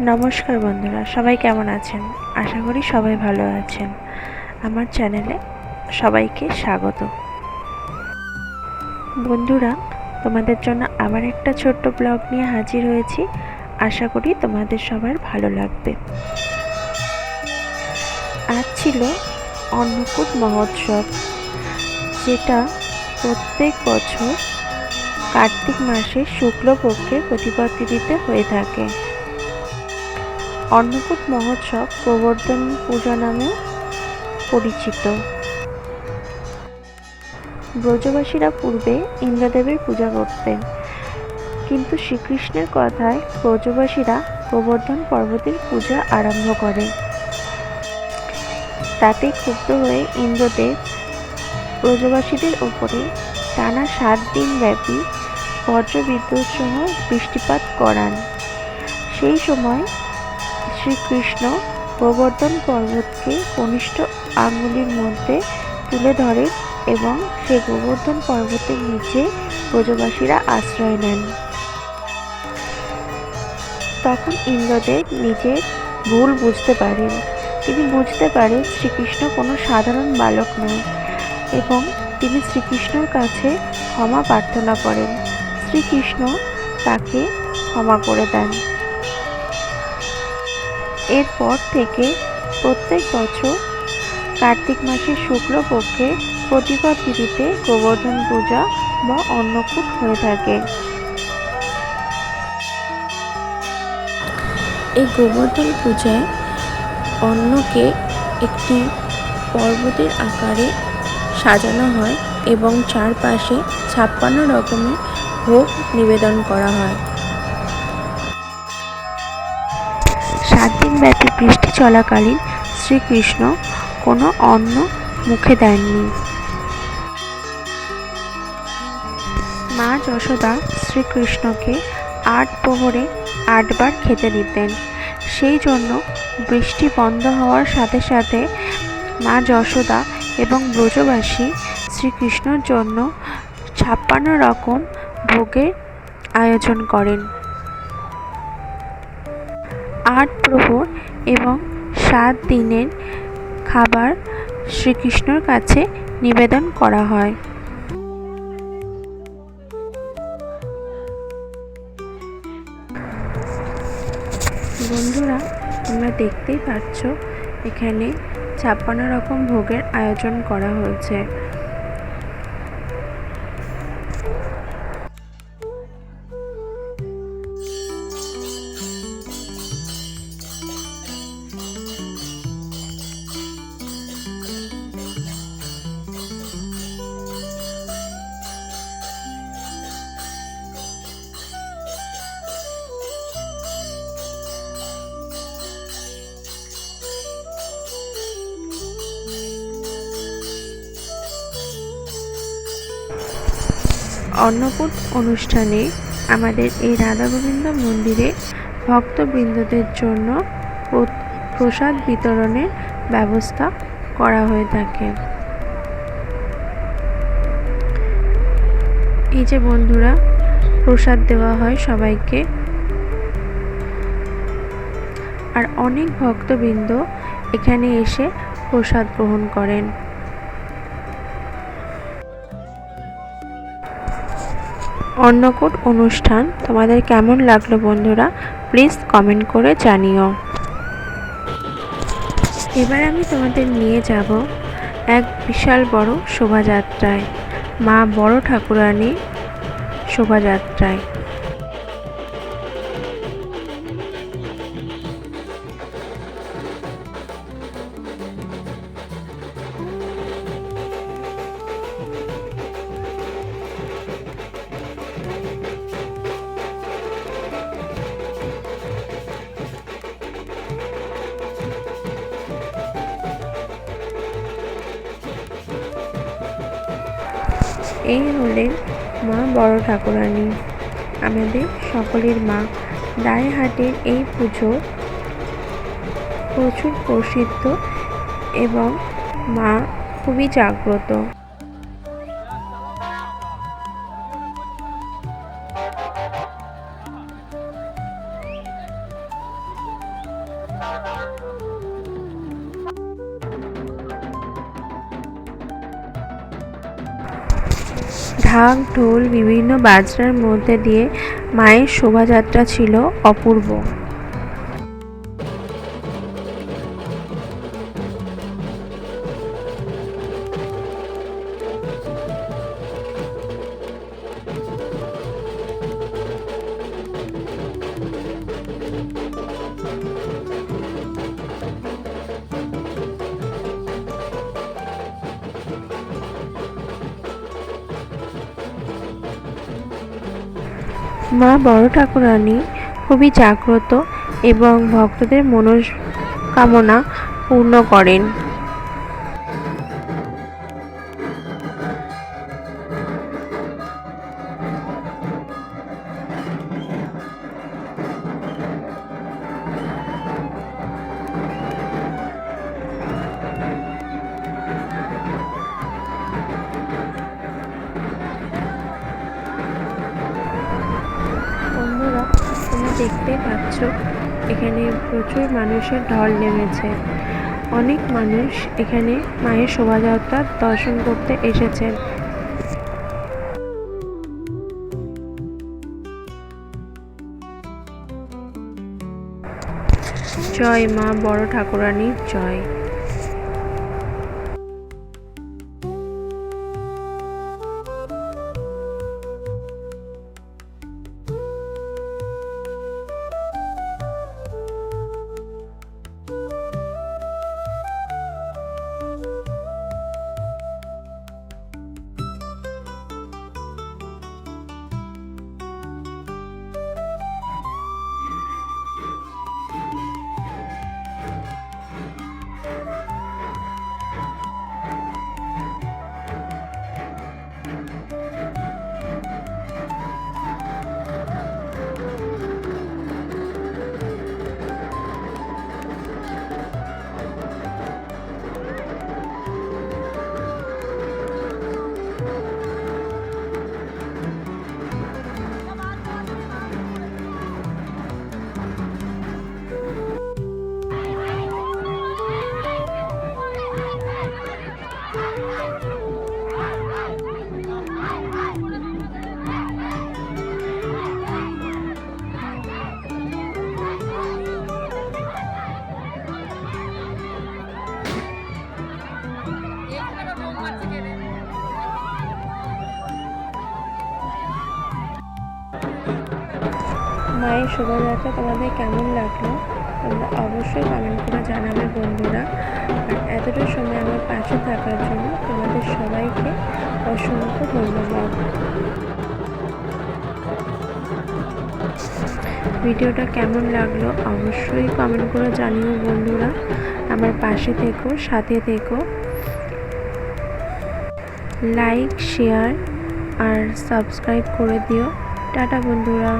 নমস্কার বন্ধুরা, সবাই কেমন আছেন? আশা করি সবাই ভালো আছেন। আমার চ্যানেলে সবাইকে স্বাগত। বন্ধুরা, তোমাদের জন্য আবার একটা ছোট্ট ব্লগ নিয়ে হাজির হয়েছি। আশা করি তোমাদের সবার ভালো লাগবে। আজ ছিল অন্নকূট মহোৎসব, যেটা প্রত্যেক বছর কার্তিক মাসের শুক্লপক্ষের প্রতিপদ তিথিতে হয়ে থাকে। অন্নকূট মহোৎসব গোবর্ধন পূজা নামে পরিচিত। ব্রজবাসীরা পূর্বে ইন্দ্রদেবের পূজা করতেন। কিন্তু শ্রীকৃষ্ণের কথায় ব্রজবাসীরা গোবর্ধন পর্বতের পূজা আরম্ভ করে। তাতে ক্ষুব্ধ হয়ে ইন্দ্রদেব ব্রজবাসীদের ওপরে টানা সাত দিন ব্যাপী বজ্রবিদ্যুৎ সহ বৃষ্টিপাত করান। সেই সময় শ্রীকৃষ্ণ গোবর্ধন পর্বতকে কনিষ্ঠ আঙ্গুলির মধ্যে তুলে ধরেন এবং সে গোবর্ধন পর্বতের নিচে ব্রজবাসীরা আশ্রয় নেন। তখন ইন্দ্রদেব নিজের ভুল বুঝতে পারেন। তিনি বুঝতে পারেন শ্রীকৃষ্ণ কোনো সাধারণ বালক নয় এবং তিনি শ্রীকৃষ্ণর কাছে ক্ষমা প্রার্থনা করেন। শ্রীকৃষ্ণ তাকে ক্ষমা করে দেন। এরপর থেকে প্রত্যেক বছর কার্তিক মাসের শুক্লপক্ষে প্রতিপদ তিথিতে গোবর্ধন পূজা বা অন্নকূট হয়ে থাকে। এই গোবর্ধন পূজায় অন্নকে একটি পর্বতের আকারে সাজানো হয় এবং চারপাশে ছাপ্পান্ন রকমের ভোগ নিবেদন করা হয়। দিনব্যাপী বৃষ্টি চলাকালীন শ্রীকৃষ্ণ কোনো অন্ন মুখে দেননি। মা যশোদা শ্রীকৃষ্ণকে আট প্রহরে আটবার খেতে দিতেন। সেই জন্য বৃষ্টি বন্ধ হওয়ার সাথে সাথে মা যশোদা এবং ব্রজবাসী শ্রীকৃষ্ণর জন্য ছাপ্পান্ন রকম ভোগের আয়োজন করেন। আট প্রহর এবং সাত দিনের খাবার শ্রীকৃষ্ণর কাছে নিবেদন করা হয়। বন্ধুরা, তোমরা দেখতেই পাচ্ছ, এখানে ছাপ্পান্ন রকম ভোগের আয়োজন করা হয়েছে। অন্নকূট অনুষ্ঠানে আমাদের এই রাধা গোবিন্দ মন্দিরে ভক্তবৃন্দদের জন্য প্র- প্রসাদ বিতরণের ব্যবস্থা করা হয়ে থাকে। এই যে বন্ধুরা, প্রসাদ দেওয়া হয় সবাইকে। আর অনেক ভক্তবৃন্দ এখানে এসে প্রসাদ গ্রহণ করেন। অন্নকূট অনুষ্ঠান। তোমাদের কেমন লাগল বন্ধুরা? প্লিজ কমেন্ট করে জানিও। এবার আমি তোমাদের নিয়ে যাব এক বিশাল বড় শোভাযাত্রায়। মা বড় ঠাকুরানী শোভাযাত্রায়। এই হলেন মা বড় ঠাকুরানী। আমাদের সকলের মা। দায়হাটের এই পুজো প্রচুর প্রসিদ্ধ এবং মা খুবই জাগ্রত। ঢাক ঢোল বিভিন্ন বাজনার মধ্যে দিয়ে মায়ের শোভাযাত্রা ছিল অপূর্ব। মা বড় ঠাকুরানী খুবই জাগ্রত এবং ভক্তদের মনস্কামনা পূর্ণ করেন। দেখতে পাচ্ছ, এখানে প্রচুর মানুষের ঢল নেমেছে। অনেক মানুষ এখানে মায়ের শোভাযাত্রা দর্শন করতে এসেছেন। জয় মা বড় ঠাকুরানীর জয়। মায়ের শোভাযাত্রা তোমাদের কেমন লাগল? তোমরা অবশ্যই কমেন্ট করে জানাবে বন্ধুরা। আর এতটা সময় আমার পাশে থাকার জন্য তোমাদের সবাইকে অসংখ্য ধন্যবাদ। ভিডিওটা কেমন লাগল অবশ্যই কমেন্ট করে জানিও বন্ধুরা। আমার পাশে থেকো, সাথে থেকো। লাইক শেয়ার আর সাবস্ক্রাইব করে দিও। টাটা বন্ধুরা।